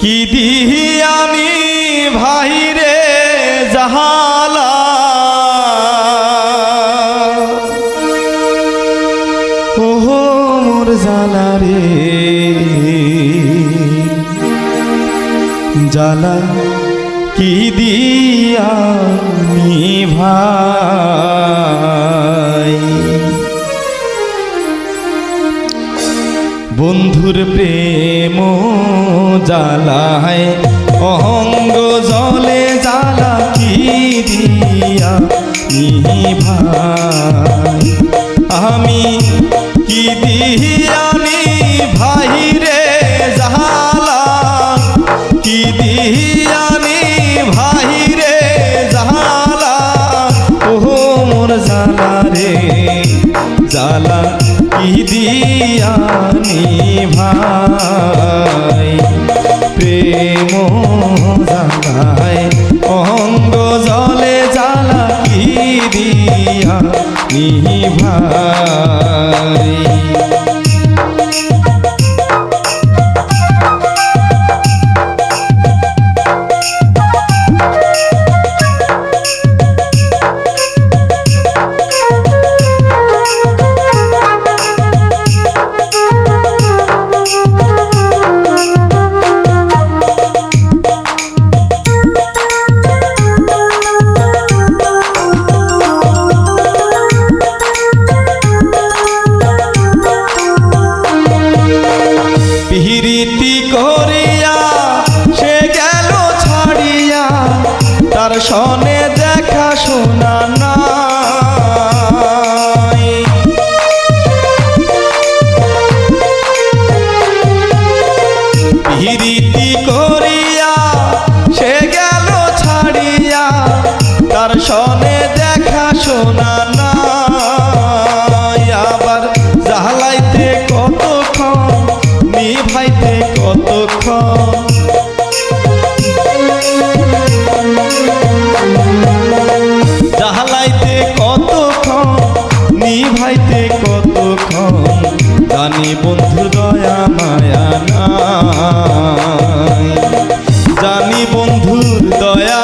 কি দিহি আমি ভাই রে জাহালা? ওহো মোর জালা রে। জালা কি দিয়া আমি ভাই? বন্ধুর প্রেম জ্বালায় অঙ্গ জলে জ্বালা কি দিয়া ভাই? আমি কি দিয়ানি ভাই রে জালা কি দিয়ানি ভাই রে জালা ওহো মোর জালা রে। জালা কি দিয়ানি ভাই? প্রেম জালায় অঙ্গ জলে জালা কি ভাই? পিহিরিতি করিয়া জাহালাইতে কতক্ষণ নিভাইতে কতক্ষণ জানি বন্ধু দয়া মায়া না জানি বন্ধুর দয়া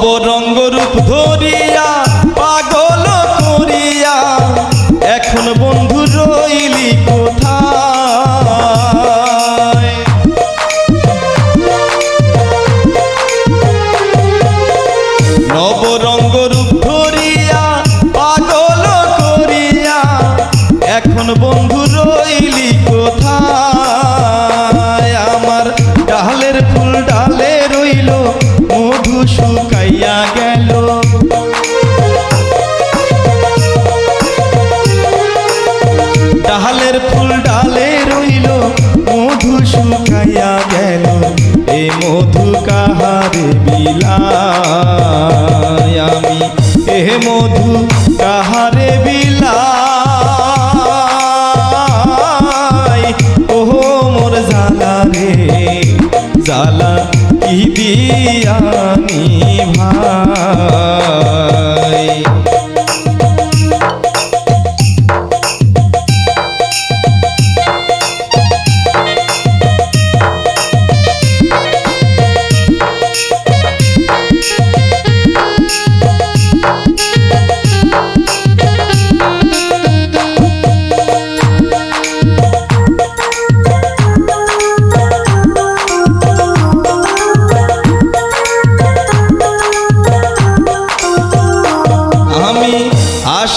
নবরঙ্গ রূপ ধরিয়া পাগল করিয়া এখন বন্ধু রইলি ধরিয়া এখন বন্ধু রইলি কোথায়? ডালের ফুল ডালে রইল মধু শুকাইয়া গেল। এ মধু কাহারে বিলায় আমি? এ মধু কাহারে বিলাই ওহো, মোর জালা রে জালা কি দিয়ানি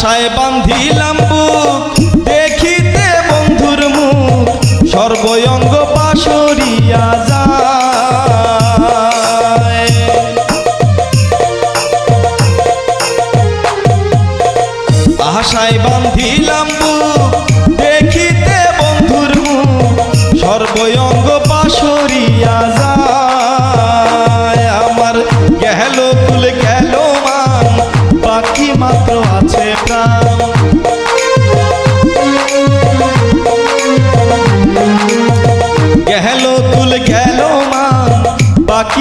আশায় বান্ধিলাম বুক দেখিতে বন্ধুর মুখ সর্বয়ঙ্গ পাশরিয়া যা আশায়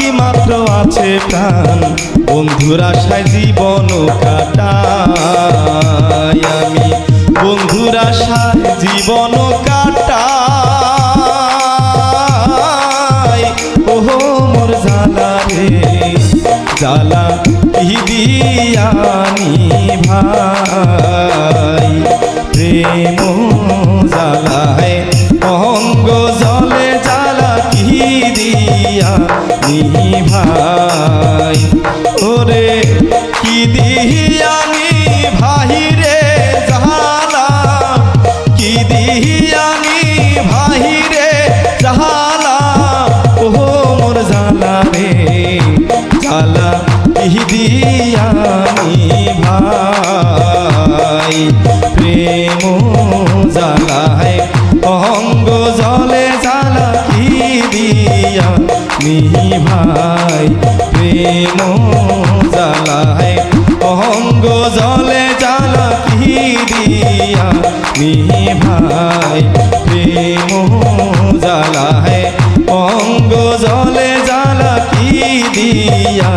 বাকি মাত্র আছে প্রাণ। বন্ধুর আশায় জীবন কাটাই আমি। বন্ধুর আশায় জীবন কাটাই। ওহো, মোর জালা রে। জালা দিয়ানি ভাই? প্রেম জালায় অঙ্গ জলে জ্বালা কি দিয়া ভাই। ওরে ভাই, প্রেম জালায় অহঙ্গ জলে জালা কি দিয়া? মিহি ভাই, প্রেম জালায় অঙ্গ জলে জালা কি দিয়া?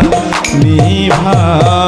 মিহি ভাই